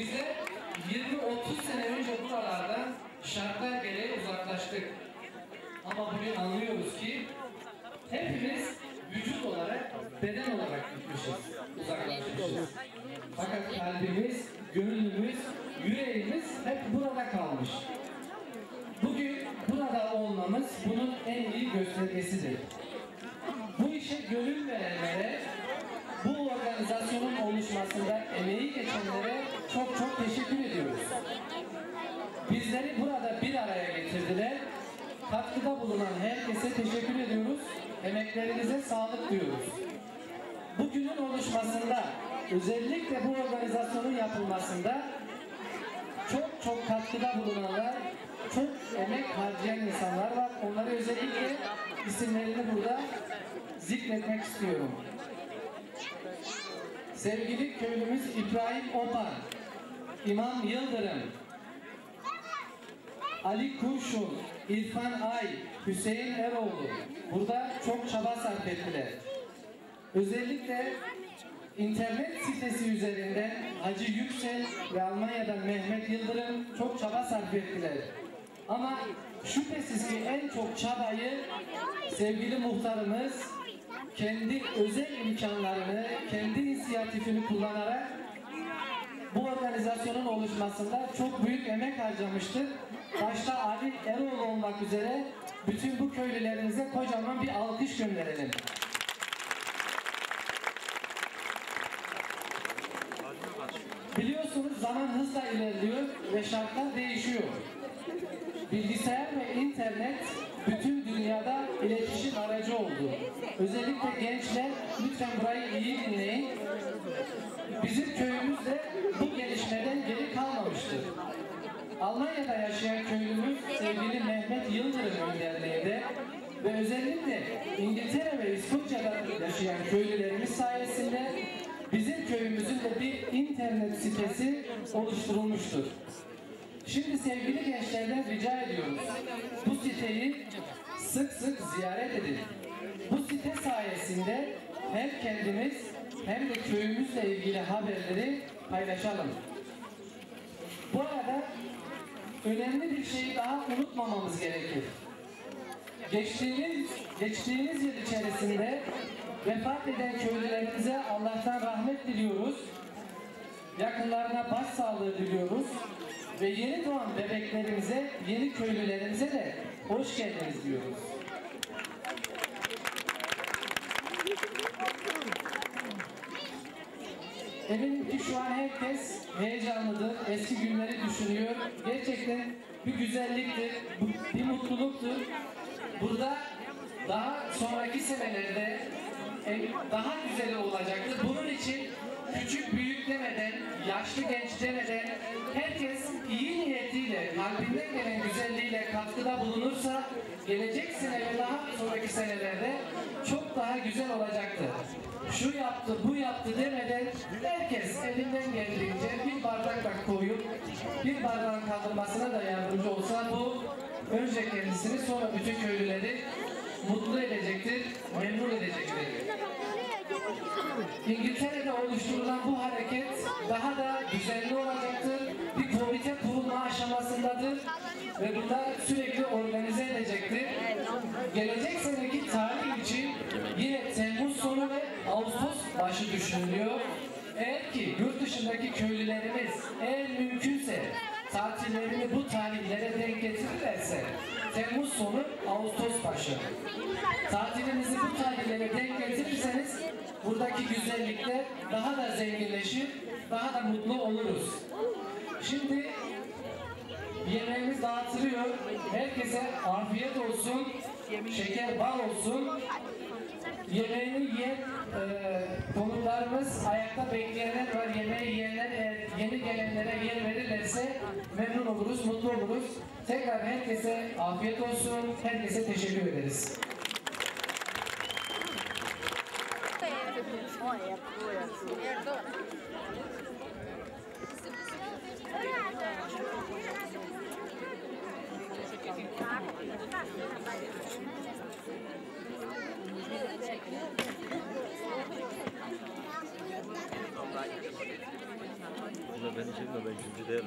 Bize 20-30 sene önce buralardan şartlar gereği uzaklaştık. Ama bugün anlıyoruz ki hepimiz vücut olarak, beden olarak gitmişiz, uzaklaşmışız. Fakat kalbimiz, gönlümüz, yüreğimiz hep burada kalmış. Bugün burada olmamız bunun en iyi göstergesidir. Bu işe gönül verenlere, bu organizasyonun oluşmasında emeği geçenlere çok çok teşekkür ediyoruz. Bizleri burada bir araya getirdiler. Katkıda bulunan herkese teşekkür ediyoruz. Emeklerinize sağlık diyoruz. Bugünün oluşmasında, özellikle bu organizasyonun yapılmasında çok çok katkıda bulunanlar, çok emek harcayan insanlar var. Onları özellikle isimlerini burada zikretmek istiyorum. Sevgili köylümüz İbrahim Opan, İmam Yıldırım, Ali Kurşun, İrfan Ay, Hüseyin Eroğlu burada çok çaba sarf ettiler. Özellikle internet sitesi üzerinden Hacı Yüksel ve Almanya'dan Mehmet Yıldırım çok çaba sarf ettiler. Ama şüphesiz ki en çok çabayı sevgili muhtarımız kendi özel imkanlarını, kendi inisiyatifini kullanarak bu organizasyonun oluşmasında çok büyük emek harcamıştır. Başta Ali Eroğlu olmak üzere bütün bu köylülerimize kocaman bir alkış gönderelim. Biliyorsunuz zaman hızla ilerliyor ve şartlar değişiyor. Bilgisayar ve internet bütün dünyada iletişim aracı oldu. Özellikle gençler lütfen burayı iyi dinleyin. Bizim köyümüz de bu gelişmeden geri kalmamıştır. Almanya'da yaşayan köylümüz sevgili Mehmet Yıldırım önderliğinde ve özellikle İngiltere ve İskoçya'da yaşayan köylülerimiz sayesinde bizim köyümüzün de bir internet sitesi oluşturulmuştur. Şimdi sevgili gençlerden rica ediyoruz. Bu siteyi sık sık ziyaret edin. Bu site sayesinde hem kendimiz hem de köyümüzle ilgili haberleri paylaşalım. Bu arada önemli bir şeyi daha unutmamamız gerekir. Geçtiğimiz, geçtiğimiz yıl içerisinde vefat eden köylülerimize Allah'tan rahmet diliyoruz. Yakınlarına başsağlığı diliyoruz. Ve yeni doğan bebeklerimize, yeni köylülerimize de hoş geldiniz diyoruz. Eminim ki şu an herkes heyecanlıdır, eski günleri düşünüyor. Gerçekten bir güzelliktir, bir mutluluktur. Burada daha sonraki senelerde en- daha güzeli olacaktır. Bunun için küçük büyük demeden, yaşlı genç demeden herkes iyi niyetiyle, kalbinden gelen güzelliğiyle katkıda bulunursa gelecek sene ve daha sonraki senelerde çok daha güzel olacaktır. Şu yaptı, bu yaptı demeden herkes elinden geldiğince bir bardakla koyup bir bardağın kaldırmasına da yardımcı olsa bu önce kendisini sonra bütün köylüleri mutlu edecektir, memnun edecektir. İngiltere'de oluşturulan bu hareket daha da düzenli olacaktır. Bir komite kurulma aşamasındadır ve bunlar sürekli organize edecektir. Gelecek seneki tarih için yine Temmuz sonu ve Ağustos başı düşünülüyor. Eğer ki yurt dışındaki köylülerimiz eğer mümkünse tatillerini bu tarihlere denk getirirlerse sonu Ağustos başı. Tatilinizi bu tarihlere denk getirirseniz buradaki güzellikler daha da zenginleşir, daha da mutlu oluruz. Şimdi yemeğimiz dağıtılıyor. Herkese afiyet olsun, şeker bal olsun. Yemeğini yiyen e, konuklarımız ayakta bekleyenler var. Yemeği yiyenler eğer yeni gelenlere yer verirlerse memnun oluruz, mutlu oluruz. Tekrar herkese afiyet olsun. Herkese teşekkür ederiz. Thank you. Brasileiro.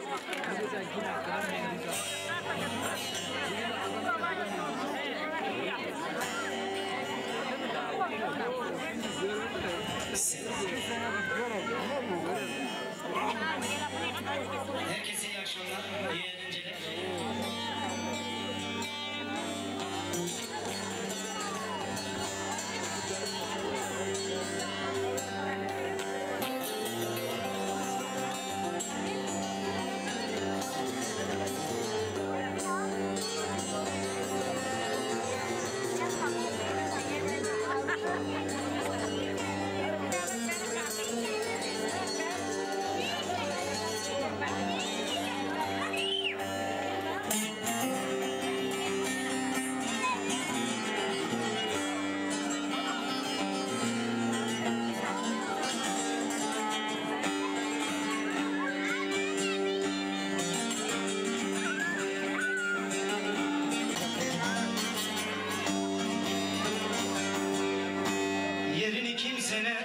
그래서 이제 그냥 그런 얘기죠. seni